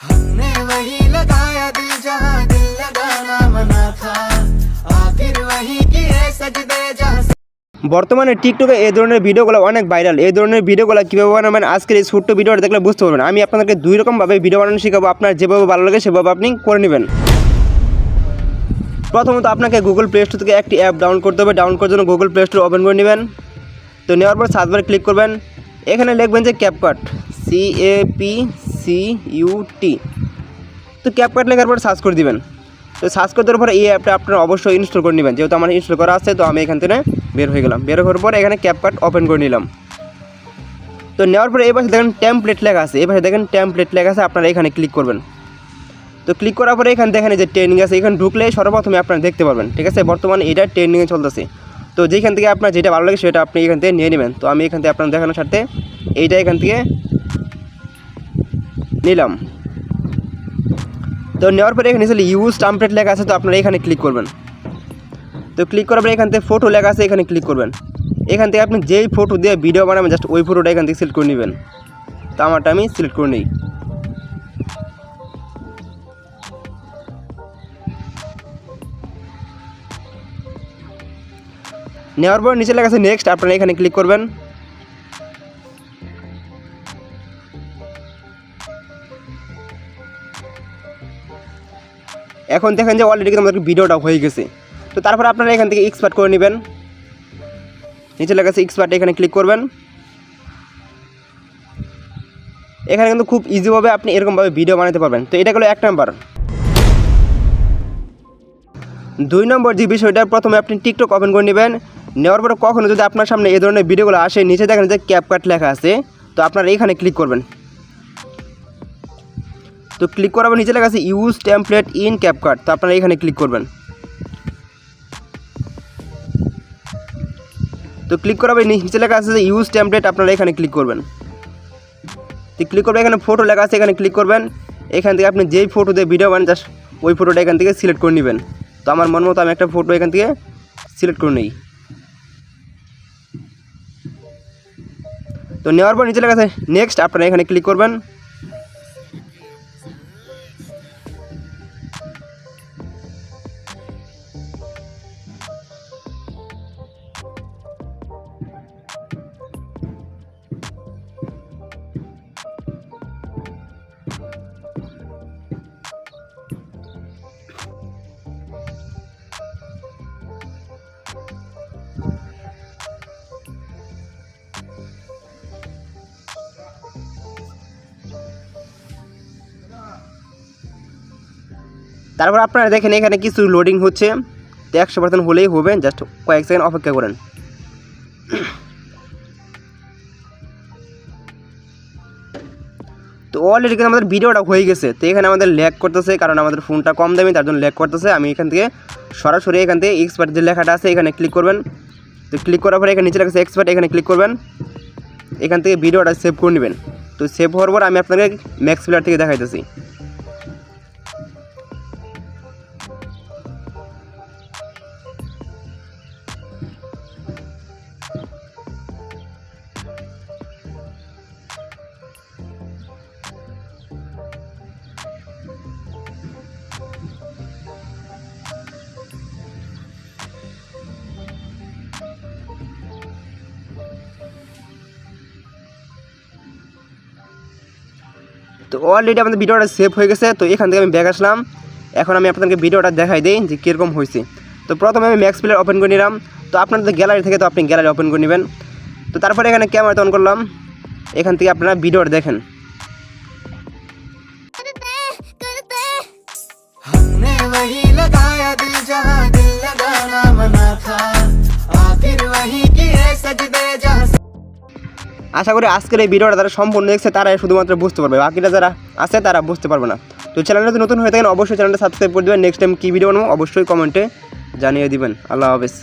हमने वही लगाया दिल जहाँ दिल लगाना मना था आखिर वही किए सजदे जहाँ বর্তমানে টিকটকে এই ধরনের ভিডিওগুলো অনেক ভাইরাল এই ধরনের ভিডিওগুলো কীভাবে বানাবেন আজকের এই ছোট্ট ভিডিওটা দেখলে বুঝতে পারবেন আমি আপনাদেরকে দুই রকমভাবে ভিডিও বানানো শেখাবো আপনার যেভাবে ভালো লাগে সেভাবে আপনি করে নেবেন প্রথমত আপনাকে গুগল প্লে স্টোর থেকে একটি অ্যাপ ডাউনলোড করতে হবে ডাউনলোড করার জন্য গুগল প্লে স্টোর ওপেন করে নেবেন তো নেওয়ার পর সার্চবারে ক্লিক করবেন এখানে লিখবেন যে CapCut C A P C U T তো ক্যাপকাট লেখার পর সার্চ করে দিবেন। তো সার্চ করে দেওয়ার পর এই অ্যাপটা আপনারা অবশ্যই ইনস্টল করে নেবেন। যেহেতু আমার ইনস্টল করা আছে, তো আমি এখান থেকে বের হয়ে গেলাম। বের হওয়ার পর এখানে ক্যাপকাট ওপেন করে নিলাম। তো নেওয়ার পরে এই পাশে দেখেন ট্যাম্পলেট লেখা আছে। এই পাশে দেখেন ট্যাম্পলেট লেখা আছে, আপনারা এখানে ক্লিক করবেন। তো ক্লিক করার পরে এখানে দেখেন যে ট্রেনিং আছে। এখানে ঢুকলে সর্বপ্রথমে আপনারা দেখতে পারবেন। ঠিক আছে? বর্তমানে এটা ট্রেনিংয়ে চলতেছে। তো যেখান থেকে আপনার যেটা ভালো লাগে, সেটা আপনি এখান থেকে নিয়ে নেবেন। তো আমি এখান থেকে আপনার দেখানোর সাথে এইটা এখান থেকে নিলাম। তো নেওয়ার পরে এখানে ছিল ইউজ টাম্পলেট লেখা আছে, তো আপনারা এখানে ক্লিক করবেন। তো ক্লিক করার পরে এখান থেকে ফটো লেখা আছে, এখানে ক্লিক করবেন। এখান থেকে আপনি যেই ফটো দিয়ে ভিডিও বানাবেন জাস্ট ওই ফটোটা এখান থেকে সিলেক্ট করে নেবেন। তো আমারটা আমি সিলেক্ট করে নিই। নেওয়ার পর নিচে লেখা আছে নেক্সট আপনারা এখানে ক্লিক করবেন। এখন দেখেন যে অলরেডি কিন্তু আমাদের ভিডিওটা হয়ে গেছে। তো তারপর আপনারা এখান থেকে এক্সপার্ট করে নেবেন। নিচে লেখা আছে এক্সপার্ট এখানে ক্লিক করবেন। এখানে কিন্তু খুব ইজিভাবে আপনি এরকমভাবে ভিডিও বানাতে পারবেন। তো এটা হলো এক নাম্বার দুই নম্বর যে বিষয়টা, প্রথমে আপনি টিকটক ওপেন করে নেবেন। নেওয়ার পরে কখনও যদি আপনার সামনে এই ধরনের ভিডিওগুলো আসে, নিচে দেখেন যে ক্যাপকাট লেখা আছে। তো আপনারা এখানে ক্লিক করবেন। তো ক্লিক করার পর নিচে লেখা আছে ইউজ টেমপ্লেট ইন ক্যাপকাট তো আপনারা এখানে ক্লিক করবেন। তো ক্লিক করার পর নিচে লেখা আছে যে ইউজ টেমপ্লেট আপনারা এখানে ক্লিক করবেন। তো ক্লিক করবেন এখানে ফটো লেখা আছে, এখানে ক্লিক করবেন। এখান থেকে আপনি যেই ফটো দিয়ে ভিডিও বানান জাস্ট ওই ফটোটা এখান থেকে সিলেক্ট করে নেবেন। তো আমার মন মতো আমি একটা ফটো এখান থেকে সিলেক্ট করে নিই। তো নেওয়ার পর নিচে লেখা আছে নেক্সট আপনারা এখানে ক্লিক করবেন। তারপর আপনারা দেখেন এখানে কিছু লোডিং হচ্ছে। তো একশো পার্সেন্ট হলেই হবে। জাস্ট কয়েক সেকেন্ড অপেক্ষা করেন। তো অলরেডি কিন্তু আমাদের ভিডিওটা হয়ে গেছে। তো এখানে আমাদের ল্যাক করতেছে, কারণ আমাদের ফোনটা কম দামি, তার জন্য ল্যাক করতেছে। আমি এখান থেকে সরাসরি এখান থেকে এক্সপার্ট যে লেখাটা আছে, এখানে ক্লিক করবেন। তো ক্লিক করার পরে এখানে নিচে লেখা আছে এক্সপার্ট এখানে ক্লিক করবেন। এখান থেকে ভিডিওটা সেভ করে নেবেন। তো সেভ হওয়ার পর আমি আপনাকে ম্যাক্স প্লেয়ার থেকে দেখাইতেছি। তো অলরেডি আমাদের ভিডিওটা সেভ হয়ে গেছে, তো এখান থেকে আমি ব্যাগ আসলাম। এখন আমি আপনাদেরকে ভিডিওটা দেখাই দিই যে কীরকম হয়েছে। তো প্রথমে আমি ম্যাক্স প্লেয়ার ওপেন করে নিলাম। তো আপনাদের গ্যালারি থেকে তো আপনি গ্যালারি ওপেন করে নেবেন। তো তারপরে এখানে ক্যামেরা অন করলাম। এখান থেকে আপনারা ভিডিওটা দেখেন। আশা করি আজকের এই ভিডিওটা যারা সম্পূর্ণ দেখছে তারা শুধুমাত্র বুঝতে পারবে। বাকিটা যারা আছে, তারা বুঝতে পারবে না। তো চ্যানেলটা নতুন হয়ে থাকেন, অবশ্যই চ্যানেলটা সাবস্ক্রাইব করে দেবেন। নেক্সট টাইম কী ভিডিও বানাবো, অবশ্যই কমেন্টে জানিয়ে দিবেন। আল্লাহ হাফেজ।